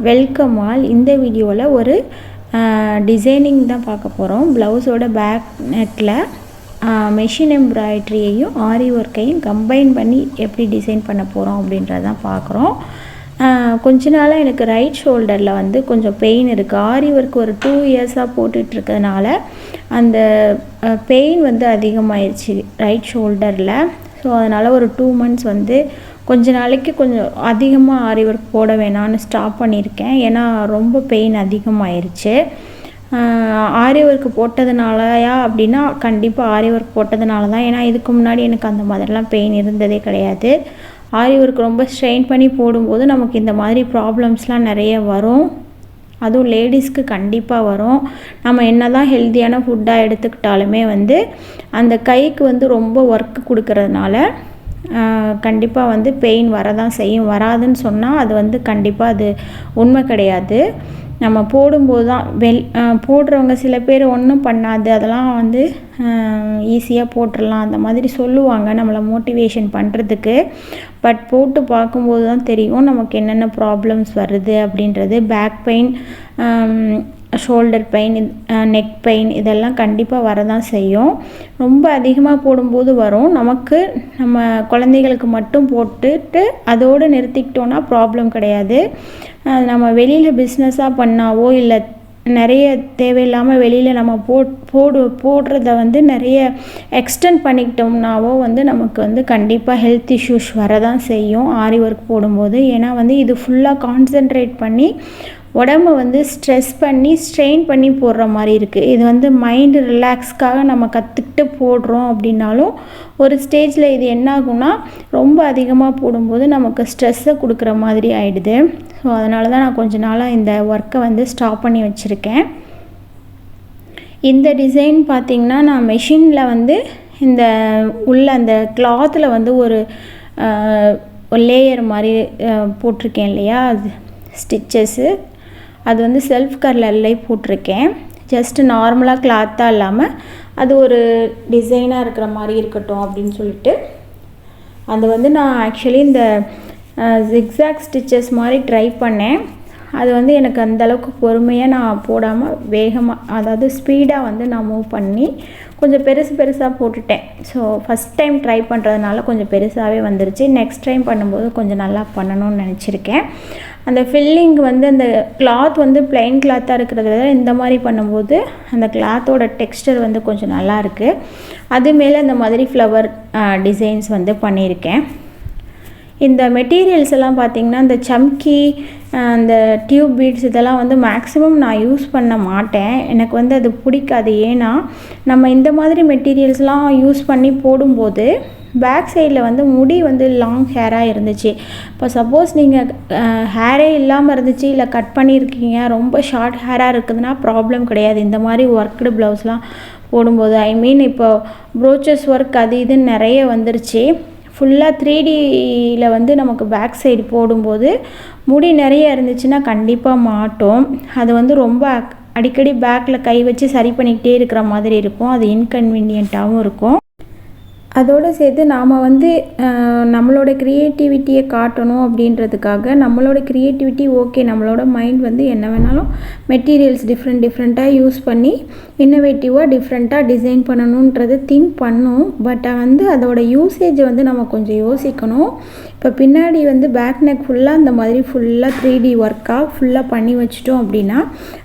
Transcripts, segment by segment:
Welcome all இந்த வீடியோவில் ஒரு டிசைனிங் தான் பார்க்க போகிறோம் ப்ளவுஸோட பேக் நெட்டில் மெஷின் எம்ப்ராய்ட்ரியையும் ஆரி ஒர்க்கையும் கம்பைன் பண்ணி எப்படி டிசைன் பண்ண போகிறோம் அப்படின்றத தான் பார்க்குறோம். கொஞ்ச நாளாக எனக்கு ரைட் ஷோல்டரில் வந்து கொஞ்சம் பெயின் இருக்குது ஆரி ஒர்க் ஒரு டூ இயர்ஸாக போட்டுட்ருக்கிறதுனால அந்த பெயின் வந்து அதிகமாகிடுச்சு ரைட் ஷோல்டரில் ஸோ அதனால் ஒரு டூ மந்த்ஸ் வந்து கொஞ்ச நாளைக்கு கொஞ்சம் அதிகமாக ஆரி ஒர்க் போட வேணான்னு ஸ்டாப் பண்ணியிருக்கேன். ஏன்னா ரொம்ப பெயின் அதிகமாயிருச்சு. ஆரி ஒர்க் போட்டதுனாலயா அப்படின்னா கண்டிப்பாக ஆரி ஒர்க் போட்டதுனால தான் ஏன்னா இதுக்கு முன்னாடி எனக்கு அந்த மாதிரிலாம் பெயின் இருந்ததே கிடையாது. ஆரி ஒர்க் ரொம்ப ஸ்ட்ரெயின் பண்ணி போடும்போது நமக்கு இந்த மாதிரி ப்ராப்ளம்ஸ்லாம் நிறைய வரும். அதுவும் லேடிஸ்க்கு கண்டிப்பாக வரும். நம்ம என்ன தான் ஹெல்த்தியான ஃபுட்டாக எடுத்துக்கிட்டாலுமே வந்து அந்த கைக்கு வந்து ரொம்ப ஒர்க் கொடுக்கறதுனால கண்டிப்பாக வந்து பெயின் வரதான் செய்யும். வராதுன்னு சொன்னால் அது வந்து கண்டிப்பாக அது உண்மை கிடையாது. நம்ம போடும்போது தான் வெல் போடுறவங்க சில பேர் ஒன்றும் பண்ணாது. அதெல்லாம் வந்து ஈஸியாக போட்டுடலாம் அந்த மாதிரி சொல்லுவாங்க நம்மளை மோட்டிவேஷன் பண்ணுறதுக்கு பட் போட்டு பார்க்கும்போது தான் தெரியும் நமக்கு என்னென்ன ப்ராப்ளம்ஸ் வருது அப்படின்றது. Back pain shoulder pain neck pain இதெல்லாம் கண்டிப்பாக வரதான் செய்யும். ரொம்ப அதிகமாக போடும்போது வரும். நமக்கு நம்ம குழந்தைகளுக்கு மட்டும் போட்டுட்டு அதோடு நிறுத்திக்கிட்டோன்னா ப்ராப்ளம் கிடையாது. நம்ம வெளியில் பிஸ்னஸாக பண்ணாவோ இல்லை நிறைய தேவையில்லாமல் வெளியில் நம்ம போட் போடு போடுறத வந்து நிறைய எக்ஸ்டெண்ட் பண்ணிக்கிட்டோம்னாவோ வந்து நமக்கு வந்து கண்டிப்பாக ஹெல்த் இஷ்யூஸ் வரதான் செய்யும். ஆரி ஒர்க் போடும்போது. ஏன்னா வந்து இது ஃபுல்லாக கான்சென்ட்ரேட் பண்ணி உடம்ப வந்து ஸ்ட்ரெஸ் பண்ணி ஸ்ட்ரெயின் பண்ணி போடுற மாதிரி இருக்குது இது வந்து மைண்டு ரிலாக்ஸ்க்காக நம்ம கற்றுக்கிட்டு போடுறோம் அப்படின்னாலும் ஒரு ஸ்டேஜில் இது என்ன ஆகும்னா ரொம்ப அதிகமாக போடும்போது நமக்கு ஸ்ட்ரெஸ்ஸை கொடுக்குற மாதிரி ஆகிடுது ஸோ அதனால தான் நான் கொஞ்ச நாளாக இந்த ஒர்க்கை வந்து ஸ்டாப் பண்ணி வச்சுருக்கேன். இந்த டிசைன் பார்த்திங்கன்னா நான் மெஷினில் வந்து இந்த உள்ள அந்த கிளாத்தில் வந்து ஒரு லேயர் மாதிரி போட்டிருக்கேன் இல்லையா? அது ஸ்டிச்சஸ்ஸு அது வந்து செல்ஃப் கலர்லேயே போட்டிருக்கேன். ஜஸ்ட்டு நார்மலாக கிளாத்தாக இல்லாமல் அது ஒரு டிசைனாக இருக்கிற மாதிரி இருக்கட்டும் அப்படின்னு சொல்லிட்டு. அது வந்து நான் ஆக்சுவலி இந்த ஜிக்ஸாக் ஸ்டிச்சஸ் மாதிரி ட்ரை பண்ணேன். அது வந்து எனக்கு அந்தளவுக்கு பொறுமையாக நான் போடாமல் வேகமாக அதாவது ஸ்பீடாக வந்து நான் மூவ் பண்ணி கொஞ்சம் பெருசு பெருசாக போட்டுட்டேன். ஸோ ஃபஸ்ட் டைம் ட்ரை பண்ணுறதுனால கொஞ்சம் பெருசாகவே வந்துருச்சு. நெக்ஸ்ட் டைம் பண்ணும்போது கொஞ்சம் நல்லா பண்ணணும்னு நினச்சிருக்கேன். அந்த ஃபில்லிங் வந்து அந்த கிளாத் வந்து பிளைன் கிளாத்தாக இருக்கிறத விட இந்த மாதிரி பண்ணும்போது அந்த கிளாத்தோட டெக்ஸ்டர் வந்து கொஞ்சம் நல்லாயிருக்கு அது மேலே இந்த மாதிரி ஃப்ளவர் டிசைன்ஸ் வந்து பண்ணியிருக்கேன். இந்த மெட்டீரியல்ஸ் எல்லாம் பார்த்திங்கன்னா இந்த சம்கி அந்த டியூப் பீட்ஸ் இதெல்லாம் வந்து மேக்ஸிமம் நான் யூஸ் பண்ண மாட்டேன். எனக்கு வந்து அது பிடிக்காது. ஏன்னா நம்ம இந்த மாதிரி மெட்டீரியல்ஸ்லாம் யூஸ் பண்ணி போடும்போது பேக் சைடில் வந்து முடி வந்து லாங் ஹேராக இருந்துச்சு. இப்போ சப்போஸ் நீங்கள் ஹேரே இல்லாமல் இருந்துச்சு இல்லை கட் பண்ணியிருக்கீங்க ரொம்ப ஷார்ட் ஹேராக இருக்குதுன்னா ப்ராப்ளம் கிடையாது. இந்த மாதிரி ஒர்க்குடு ப்ளவுஸ்லாம் போடும்போது ஐ மீன் இப்போ ப்ரோச்சஸ் ஒர்க் அது இதுன்னு நிறைய வந்துருச்சு. ஃபுல்லாக த்ரீ டியில் வந்து நமக்கு பேக் சைடு போடும்போது முடி நிறைய இருந்துச்சுன்னா கண்டிப்பாக மாட்டோம். அது வந்து ரொம்ப அடிக்கடி பேக்கில் கை வச்சு சரி பண்ணிக்கிட்டே இருக்கிற மாதிரி இருக்கும். அது இன்கன்வீனியண்ட்டாகவும் இருக்கும். அதோடு சேர்த்து நாம் வந்து நம்மளோட க்ரியேட்டிவிட்டியை காட்டணும் அப்படின்றதுக்காக நம்மளோட க்ரியேட்டிவிட்டி ஓகே நம்மளோட மைண்ட் வந்து என்ன வேணாலும் மெட்டீரியல்ஸ் டிஃப்ரெண்ட் டிஃப்ரெண்ட்டாக யூஸ் பண்ணி இன்னோவேட்டிவாக டிஃப்ரெண்ட்டாக டிசைன் பண்ணணுன்றது திங்க் பண்ணும். பட் வந்து அதோட யூசேஜை வந்து நம்ம கொஞ்சம் யோசிக்கணும். இப்போ பின்னாடி வந்து பேக் நெக் ஃபுல்லாக அந்த மாதிரி ஃபுல்லாக த்ரீ டி ஒர்க்காக ஃபுல்லாக பண்ணி வச்சிட்டோம் அப்படின்னா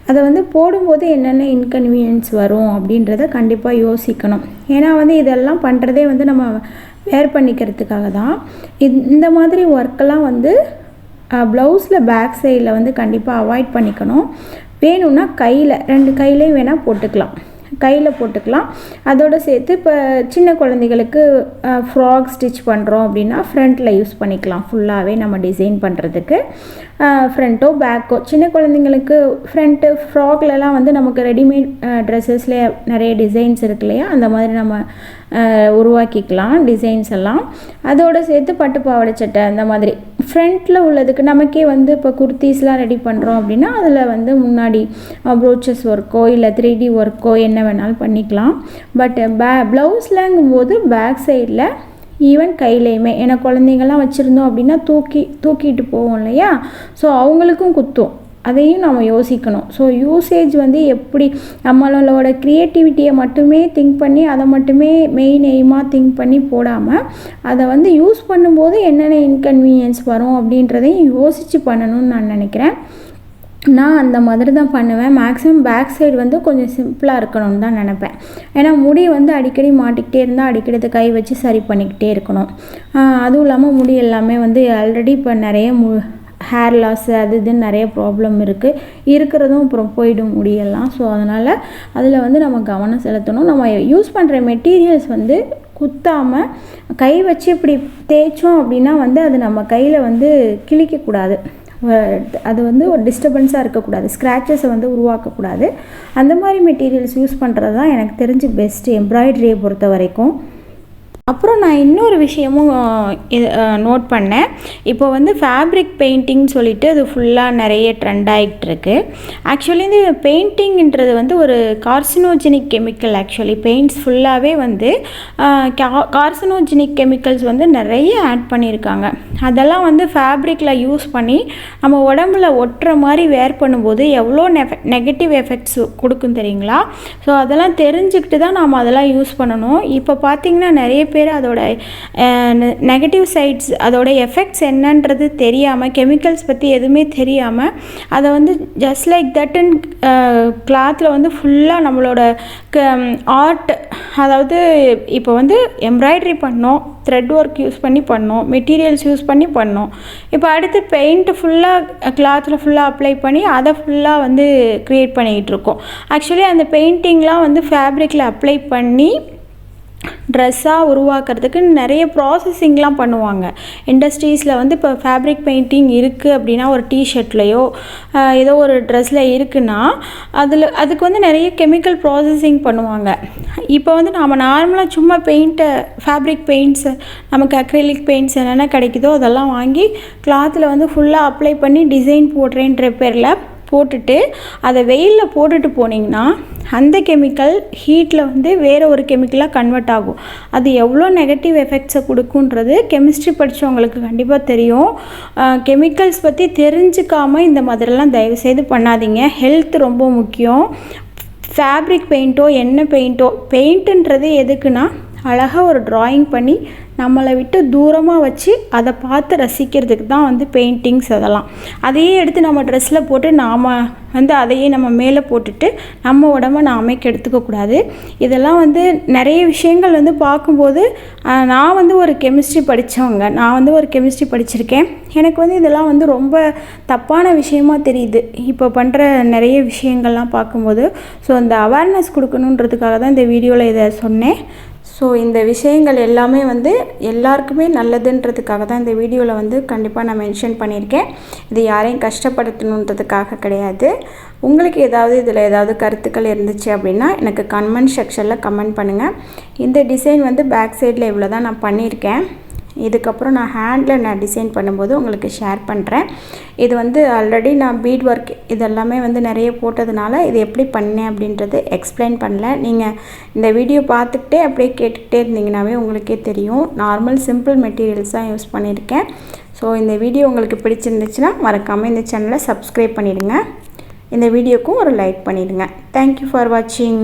அதை வந்து போடும்போது என்னென்ன இன்கன்வீனியன்ஸ் வரும் அப்படின்றத கண்டிப்பாக யோசிக்கணும். ஏன்னா வந்து இதெல்லாம் பண்ணுறதே வந்து நம்ம வேர் பண்ணிக்கிறதுக்காக தான். இந்த மாதிரி ஒர்க்கெல்லாம் வந்து ப்ளவுஸில் பேக் சைடில் வந்து கண்டிப்பாக அவாய்ட் பண்ணிக்கணும். வேணும்னா கையில் ரெண்டு கையிலையும் வேணால் போட்டுக்கலாம். கையில் போட்டுக்கலாம். அதோடு சேர்த்து இப்போ சின்ன குழந்தைகளுக்கு ஃப்ராக் ஸ்டிச் பண்ணுறோம் அப்படின்னா ஃப்ரண்ட்டில் யூஸ் பண்ணிக்கலாம். ஃபுல்லாகவே நம்ம டிசைன் பண்ணுறதுக்கு ஃப்ரண்ட்டோ பேக்கோ சின்ன குழந்தைங்களுக்கு ஃப்ரண்ட்டு ஃப்ராக்லலாம் வந்து நமக்கு ரெடிமேட் ட்ரெஸ்ஸஸில் நிறைய டிசைன்ஸ் இருக்கு இல்லையா? அந்த மாதிரி நம்ம உருவாக்கிக்கலாம் டிசைன்ஸ் எல்லாம். அதோடு சேர்த்து பட்டு பாவாடை சட்டை அந்த மாதிரி. ஃப்ரண்ட்டில் உள்ளதுக்கு நமக்கே வந்து இப்போ குர்த்திஸ்லாம் ரெடி பண்ணுறோம் அப்படின்னா அதில் வந்து முன்னாடி ப்ரோச்சஸ் ஒர்க்கோ இல்லை த்ரீ டி ஒர்க்கோ என்ன வேணாலும் பண்ணிக்கலாம். பட் பே ப்ளவுஸ்லங்கும் போது பேக் சைடில் ஈவன் கையிலையுமே ஏன்னா குழந்தைங்கள்லாம் வச்சுருந்தோம் அப்படின்னா தூக்கி தூக்கிட்டு போவோம் இல்லையா? ஸோ அவங்களுக்கும் குத்தும். அதையும் நம்ம யோசிக்கணும். ஸோ யூசேஜ் வந்து எப்படி நம்மளோட க்ரியேட்டிவிட்டியை மட்டுமே திங்க் பண்ணி அதை மட்டுமே மெயின் எய்மாக திங்க் பண்ணி போடாமல் அதை வந்து யூஸ் பண்ணும்போது என்னென்ன இன்கன்வீனியன்ஸ் வரும் அப்படின்றதையும் யோசித்து பண்ணணும்னு நான் நினைக்கிறேன். நான் அந்த மாதிரி தான் பண்ணுவேன். மேக்ஸிமம் பேக் சைடு வந்து கொஞ்சம் சிம்பிளாக இருக்கணும்னு தான் நினப்பேன். ஏன்னா முடி வந்து அடிக்கடி மாட்டிக்கிட்டே இருந்தால் அடிக்கடி கை வச்சு சரி பண்ணிக்கிட்டே இருக்கணும். அதுவும் இல்லாமல் முடி எல்லாமே வந்து ஆல்ரெடி இப்போ நிறைய மு ஹேர் லாஸ் அது இதுன்னு நிறைய ப்ராப்ளம் இருக்குது இருக்கிறதும் அப்புறம் போயிடும் முடியெல்லாம். ஸோ அதனால் அதில் வந்து நம்ம கவனம் செலுத்தணும். நம்ம யூஸ் பண்ணுற மெட்டீரியல்ஸ் வந்து குத்தாமல் கை வச்சு இப்படி தேய்ச்சோம் அப்படின்னா வந்து அது நம்ம கையில் வந்து கிழிக்கக்கூடாது அது வந்து ஒரு டிஸ்டர்பன்ஸாக இருக்கக்கூடாது. ஸ்க்ராச்சஸை வந்து உருவாக்கக்கூடாது அந்த மாதிரி மெட்டீரியல்ஸ் யூஸ் பண்ணுறது தான் எனக்கு தெரிஞ்சு பெஸ்ட்டு எம்ப்ராய்டரியை பொறுத்த வரைக்கும் அப்புறம் நான் இன்னொரு விஷயமும் நோட் பண்ணேன். இப்போ வந்து ஃபேப்ரிக் பெயிண்டிங்னு சொல்லிட்டு அது ஃபுல்லாக நிறைய ட்ரெண்ட் ஆகிட்டு இருக்கு ஆக்சுவலி இந்த பெயிண்டிங்ன்றது வந்து ஒரு கார்சினோஜெனிக் கெமிக்கல் ஆக்சுவலி பெயிண்ட்ஸ் ஃபுல்லாகவே வந்து கார்சினோஜெனிக் கெமிக்கல்ஸ் வந்து நிறைய ஆட் பண்ணியிருக்காங்க. அதெல்லாம் வந்து ஃபேப்ரிக்கில் யூஸ் பண்ணி நம்ம உடம்புல ஒட்டுற மாதிரி வேர் பண்ணும்போது எவ்வளோ நெகட்டிவ் எஃபெக்ட்ஸ் கொடுக்கும் தெரியுங்களா? ஸோ அதெல்லாம் தெரிஞ்சுக்கிட்டு தான் நாம் அதெல்லாம் யூஸ் பண்ணணும். இப்போ பார்த்திங்கன்னா நிறைய பேர் பேர் அதோட நெகட்டிவ் சைட்ஸ் அதோட எஃபெக்ட்ஸ் என்னன்றது தெரியாமல் கெமிக்கல்ஸ் பற்றி எதுவுமே தெரியாமல் அதை வந்து ஜஸ்ட் லைக் தட் இன் கிளாத்தில் வந்து ஃபுல்லாக நம்மளோட க ஆர்ட் அதாவது இப்போ வந்து எம்ப்ராய்டரி பண்ணோம் த்ரெட் ஒர்க் யூஸ் பண்ணி பண்ணோம் மெட்டீரியல்ஸ் யூஸ் பண்ணி பண்ணோம். இப்போ அடுத்து பெயிண்ட் ஃபுல்லாக கிளாத்தில் ஃபுல்லாக அப்ளை பண்ணி அதை ஃபுல்லாக வந்து க்ரியேட் பண்ணிக்கிட்டு இருக்கோம். ஆக்சுவலி அந்த பெயிண்டிங்லாம் வந்து ஃபேப்ரிக்கில் அப்ளை பண்ணி ட்ரெஸ்ஸாக உருவாக்குறதுக்கு நிறைய ப்ராசஸிங்லாம் பண்ணுவாங்க. இண்டஸ்ட்ரீஸில் வந்து இப்போ ஃபேப்ரிக் பெயிண்டிங் இருக்குது அப்படின்னா ஒரு டிஷர்ட்லேயோ ஏதோ ஒரு ட்ரெஸ்ஸில் இருக்குன்னா அதில் அதுக்கு வந்து நிறைய கெமிக்கல் ப்ராசஸிங் பண்ணுவாங்க. இப்போ வந்து நாம் நார்மலாக சும்மா பெயிண்ட்டை ஃபேப்ரிக் பெயிண்ட்ஸு நமக்கு அக்ரிலிக் பெயிண்ட்ஸ் என்னென்ன கிடைக்குதோ அதெல்லாம் வாங்கி கிளாத்தில் வந்து ஃபுல்லாக அப்ளை பண்ணி டிசைன் போடுறேன்ற பேரில் போட்டுட்டு அதை வெயிலில் போட்டுட்டு போனீங்கன்னா அந்த கெமிக்கல் ஹீட்டில் வந்து வேறு ஒரு கெமிக்கலாக கன்வெர்ட் ஆகும். அது எவ்வளோ நெகட்டிவ் எஃபெக்ட்ஸை கொடுக்குன்றது கெமிஸ்ட்ரி படித்தவங்களுக்கு கண்டிப்பாக தெரியும். கெமிக்கல்ஸ் பற்றி தெரிஞ்சுக்காமல் இந்த மாதிரிலாம் தயவுசெய்து பண்ணாதீங்க. ஹெல்த் ரொம்ப முக்கியம். ஃபேப்ரிக் பெயிண்ட்டோ என்ன பெயிண்ட்டோ பெயிண்ட்டுன்றது எதுக்குன்னா அழகாக ஒரு ட்ராயிங் பண்ணி நம்மளை விட்டு தூரமாக வச்சு அதை பார்த்து ரசிக்கிறதுக்கு தான் வந்து பெயிண்டிங்ஸ் அதெல்லாம். அதையே எடுத்து நம்ம ட்ரெஸ்ஸில் போட்டு நாம் வந்து அதையே நம்ம மேலே போட்டுட்டு நம்ம உடம்ப நாமே கெடுத்துக்கக்கூடாது இதெல்லாம் வந்து நிறைய விஷயங்கள் வந்து பார்க்கும்போது நான் வந்து ஒரு கெமிஸ்ட்ரி படித்தவங்க நான் வந்து ஒரு கெமிஸ்ட்ரி படிச்சிருக்கேன். எனக்கு வந்து இதெல்லாம் வந்து ரொம்ப தப்பான விஷயமா தெரியுது. இப்போ பண்ணுற நிறைய விஷயங்கள்லாம் பார்க்கும்போது. ஸோ இந்த அவேர்னஸ் கொடுக்கணுன்றதுக்காக தான் இந்த வீடியோவில் இதை சொன்னேன். ஸோ இந்த விஷயங்கள் எல்லாமே வந்து எல்லாருக்குமே நல்லதுன்றதுக்காக தான் இந்த வீடியோவில் வந்து கண்டிப்பாக நான் மென்ஷன் பண்ணியிருக்கேன். இது யாரையும் கஷ்டப்படுத்தணுன்றதுக்காக கிடையாது. உங்களுக்கு ஏதாவது இதில் ஏதாவது கருத்துக்கள் இருந்துச்சு அப்படின்னா எனக்கு கமெண்ட் செக்ஷனில் கமெண்ட் பண்ணுங்கள் இந்த டிசைன் வந்து பேக் சைடில் இவ்வளோ தான் நான் பண்ணியிருக்கேன். இதுக்கப்புறம் நான் ஹேண்டில் நான் டிசைன் பண்ணும்போது உங்களுக்கு ஷேர் பண்ணுறேன் இது வந்து ஆல்ரெடி நான் பீட் ஒர்க் இதெல்லாமே வந்து நிறைய போட்டதுனால இது எப்படி பண்ணேன் அப்படின்றது எக்ஸ்பிளைன் பண்ணல. நீங்கள் இந்த வீடியோ பார்த்துக்கிட்டே அப்படியே கேட்டுக்கிட்டே இருந்தீங்கன்னாவே உங்களுக்கே தெரியும். நார்மல் சிம்பிள் மெட்டீரியல்ஸ் தான் யூஸ் பண்ணியிருக்கேன். ஸோ இந்த வீடியோ உங்களுக்கு பிடிச்சிருந்துச்சுன்னா மறக்காமல் இந்த சேனலை சப்ஸ்கிரைப் பண்ணிவிடுங்க இந்த வீடியோக்கும் ஒரு லைக் பண்ணிவிடுங்க தேங்க்யூ ஃபார் வாட்சிங்